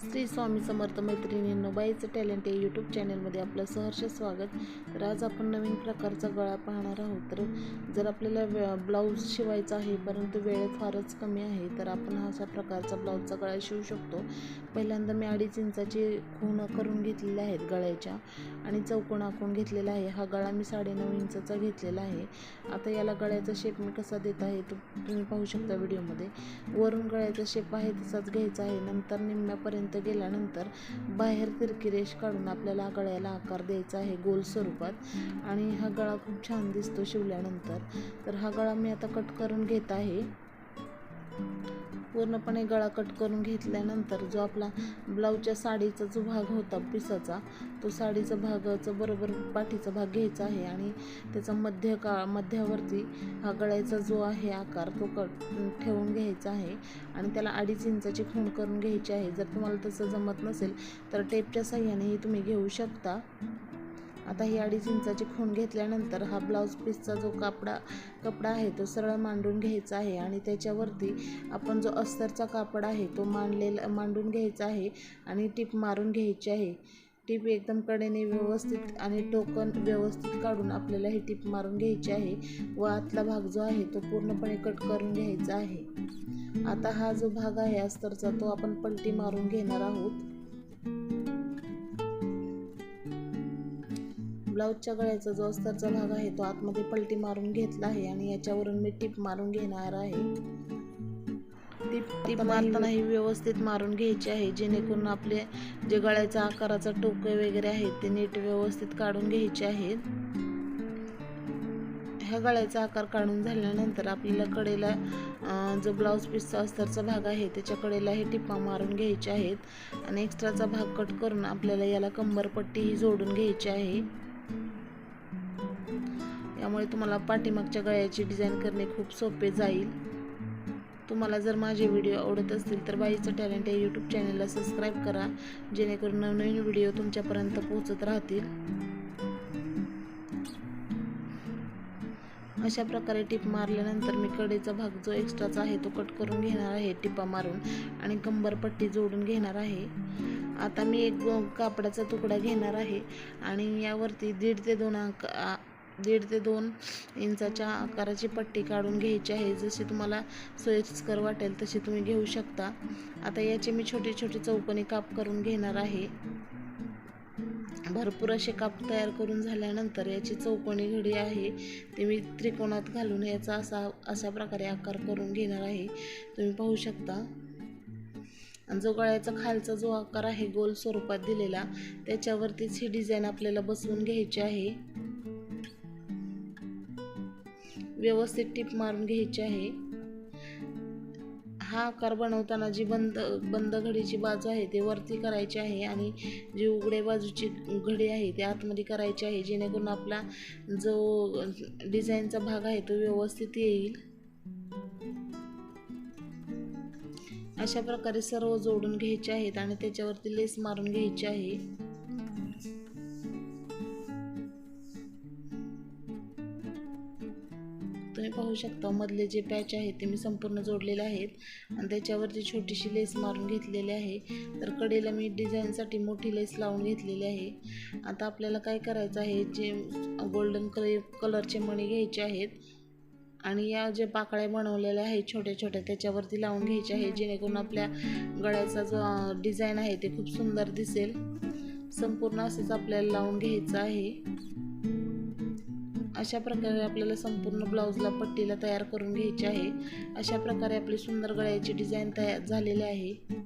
श्री स्वामी समर्थ मैत्रिणींनो बाईचं टॅलेंट या यूट्यूब चॅनलमध्ये आपलं सहर्ष स्वागत. तर आज आपण नवीन प्रकारचा गळा पाहणार आहोत. तर जर आपल्याला ब्लाऊज शिवायचा आहे परंतु वेळ फारच कमी आहे तर आपण हा अशा प्रकारचा ब्लाऊजचा गळा शिवू शकतो. पहिल्यांदा मी अडीच इंचाची खूण करून घेतलेल्या आहेत गळ्याच्या आणि चौकोन आखून घेतलेला आहे. हा गळा मी साडेनऊ इंचाचा घेतलेला आहे. आता याला गळ्याचा शेप मी कसा देत आहे तो तुम्ही पाहू शकता व्हिडिओमध्ये. वरून गळ्याचा शेप आहे तसाच घ्यायचा आहे. नंतर निम्म्यापर्यंत गेल्यानंतर बाहेर तिरकी रेष काढून आपल्याला गळ्याला आकार द्यायचा आहे गोल स्वरूपात. आणि हा गळा खूप छान दिसतो शिवल्यानंतर. तर हा गळा मी आता कट करून घेत आहे. पूर्णपणे गळा कट करून घेतल्यानंतर जो आपला ब्लाऊजच्या साडीचा जो भाग होता पिसाचा तो साडीचा भागाचा बरोबर पाठीचा भाग घ्यायचा आहे आणि त्याचा मध्य का मध्यावरती हा गळ्याचा जो आहे आकार तो कट ठेवून घ्यायचा आहे आणि त्याला अडीच इंचाची खूण करून घ्यायची आहे. जर तुम्हाला तसं जमत नसेल तर टेपच्या साह्यानेही तुम्ही घेऊ शकता. आता ही अडीच इंचाची खूण घेतल्यानंतर हा ब्लाऊज पीसचा जो कापडा कपडा आहे तो सरळ मांडून घ्यायचा आहे आणि त्याच्यावरती आपण जो अस्तरचा कापड आहे तो मांडलेला मांडून घ्यायचा आहे आणि टीप मारून घ्यायची आहे. टीप एकदम कडेने व्यवस्थित आणि टोकन व्यवस्थित काढून आपल्याला ही टीप मारून घ्यायची आहे व आतला भाग जो आहे तो पूर्णपणे कट करून घ्यायचा आहे. आता हा जो भाग आहे अस्तरचा तो आपण पलटी मारून घेणार आहोत. ब्लाऊजच्या गळ्याचा जो अस्तरचा भाग आहे तो आतमध्ये पलटी मारून घेतला आहे आणि याच्यावरून मी टीप मारून घेणार आहे. टीप टीप मारताना ही व्यवस्थित मारून घ्यायची आहे जेणेकरून आपले जे गळ्याचा आकाराचा टोके वगैरे आहेत ते नीट व्यवस्थित काढून घ्यायचे आहेत. ह्या गळ्याचा आकार काढून झाल्यानंतर आपल्याला कडेला जो ब्लाऊज पीसचा अस्तरचा भाग आहे त्याच्या कडेला हे टिप्पा मारून घ्यायचे आहेत. आणि एक्स्ट्राचा भाग कट करून आपल्याला याला कंबरपट्टी ही जोडून घ्यायची आहे. यामुळे तुम्हाला पाठीमागच्या गळ्याची डिझाईन करणे खूप सोपे जाईल. तुम्हाला जर माझे व्हिडिओ आवडत असतील तर बाईचं टॅलेंट या यूट्यूब चॅनलला सबस्क्राईब करा जेणेकरून नवनवीन व्हिडिओ तुमच्यापर्यंत पोहोचत राहतील. अशा प्रकारे टिप मारल्यानंतर मी कडेचा भाग जो एक्स्ट्राचा आहे तो कट करून घेणार आहे टिपा मारून आणि कंबरपट्टी जोडून घेणार आहे. आता मी एक कापडाचा तुकडा घेणार आहे आणि यावरती दीड ते दोन अंक दीड ते दोन इंचाच्या आकाराची पट्टी काढून घ्यायची आहे. जशी तुम्हाला सोयीस्कर वाटेल तशी तुम्ही घेऊ शकता. आता याचे मी छोटे छोटे चौकणी काप करून घेणार आहे. भरपूर असे काप तयार करून झाल्यानंतर याची चौकोनी घडी आहे. ती मी त्रिकोणात घालून याचा असा अशा प्रकारे आकार करून घेणार आहे. तुम्ही पाहू शकता. आणि जो गळ्याचा खालचा जो आकार आहे गोल स्वरूपात दिलेला त्याच्यावरतीच ही डिझाईन आपल्याला बसवून घ्यायची आहे. व्यवस्थित टीप मारून घ्यायची आहे. हा आकार बनवताना जी बंद बंद घडीची बाजू आहे ते वरती करायची आहे आणि जी उघड्या बाजूची घडी आहे ते आतमध्ये करायची आहे जेणेकरून आपला जो डिझाईनचा भाग आहे तो व्यवस्थित येईल. अशा प्रकारे सर्व जोडून घ्यायचे आहेत आणि त्याच्यावरती लेस मारून घ्यायची आहे. तुम्ही पाहू शकता मधले जे पॅच आहेत ते मी संपूर्ण जोडलेले आहेत. आणि त्याच्यावरती छोटीशी लेस मारून घेतलेली आहे. तर कडेला मी डिझाईनसाठी मोठी लेस लावून घेतलेली आहे. आता आपल्याला काय करायचं आहे जे गोल्डन कलर कलरचे मणी घ्यायचे आहेत आणि या जे पाकळ्या बनवलेल्या आहेत छोट्या छोट्या त्याच्यावरती लावून घ्यायचे आहे. जेणेकरून आपल्या गळ्याचा जो डिझाईन आहे ते खूप सुंदर दिसेल. संपूर्ण असंच आपल्याला लावून घ्यायचं आहे. अशा प्रकारे आपल्याला संपूर्ण ब्लाऊजला पट्टीला तयार करून घ्यायची आहे. अशा प्रकारे आपली सुंदर गळ्याची डिझाईन तयार झालेली आहे.